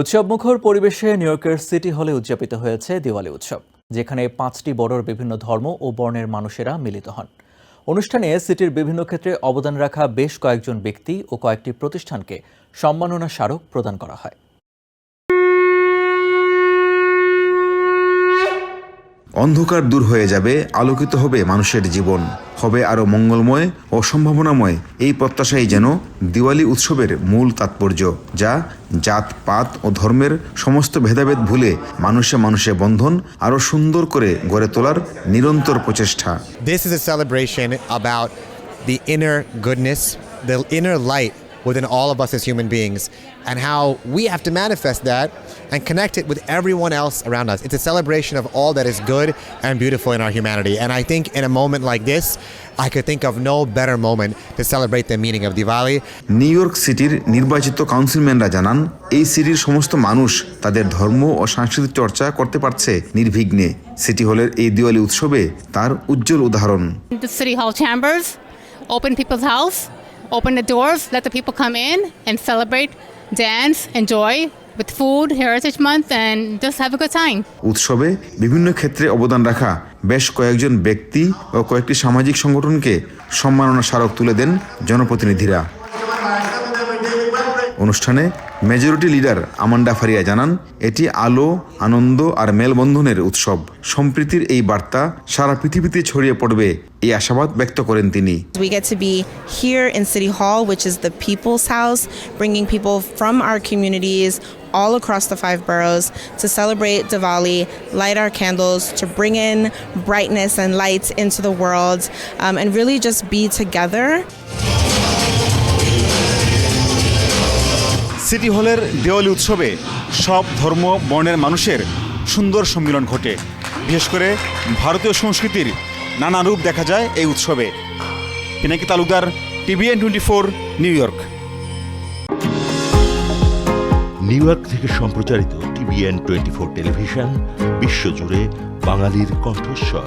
উৎসবমুখর পরিবেশে নিউ ইয়র্কের সিটি হলে উদযাপিত হয়েছে দিওয়ালি উৎসব, যেখানে পাঁচটি বড়র বিভিন্ন ধর্ম ও বর্ণের মানুষেরা মিলিত হন। অনুষ্ঠানে সিটির বিভিন্ন ক্ষেত্রে অবদান রাখা বেশ কয়েকজন ব্যক্তি ও কয়েকটি প্রতিষ্ঠানকে সম্মাননা স্মারক প্রদান করা হয়। অন্ধকার দূর হয়ে যাবে আলোকিত হবে মানুষের জীবন হবে আরও মঙ্গলময় ও সম্ভাবনাময়। এই প্রত্যাশাই যেন দিওয়ালি উৎসবের মূল তাৎপর্য যা জাত পাত ও ধর্মের সমস্ত ভেদাভেদ ভুলে মানুষে মানুষে বন্ধন আরও সুন্দর করে গড়ে তোলার নিরন্তর প্রচেষ্টা। This is a celebration about the inner goodness, the inner light within all of us as human beings, and how we have to manifest and connect it with everyone else around us. It's a celebration of all that is good and beautiful in our humanity. And I think in a moment like this, I could think of no better moment to celebrate the meaning of Diwali. New York সিটির নির্বাচিত কাউন্সিলম্যানরা জানান এই সিটির সমস্ত মানুষ তাদের ধর্ম ও সাংস্কৃতিক চর্চা করতে পারছে নির্বিঘ্নে সিটি হলের এই দিওয়ালি উৎসবে তার উজ্জ্বল উদাহরণ the city hall chambers, open people's house, open the doors, let the people come in and celebrate, dance, enjoy with food, Heritage Month, and just have a good time. উৎসবে বিভিন্ন ক্ষেত্রে অবদান রাখা বেশ কয়েকজন ব্যক্তি ও কয়েকটি সামাজিক সংগঠনকে সম্মাননা স্মারক তুলে দেন জনপ্রতিনিধিরা অনুষ্ঠানে মেজরিটি লিডার আমান্ডা ফারিয়া জানান এটি আলো আনন্দ আর মেলবন্ধনের উৎসব সম্প্রীতির এই বার্তা সারা পৃথিবীতে ছড়িয়ে পড়বে এই আশাবাদ ব্যক্ত করেন তিনি We get to be here in City Hall, which is the people's house, bringing people from our communities all across the five boroughs to celebrate Diwali, light our candles, to bring in brightness and light into the world, um, and really just be together. City হলের দেওয়ালি উৎসবে সব ধর্ম, বর্ণের মানুষের সুন্দর সম্মিলন ঘটে। বিশেষ করে ভারতীয় সংস্কৃতির নানা রূপ দেখা যায় এই উৎসবে। Pinaki Talukdar, TVN twenty four, New York. New York থেকে সম্প্রচারিত টিভিএন টোয়েন্টি ফোর টেলিভিশন, বিশ্বজুড়ে বাঙালির কণ্ঠস্বর।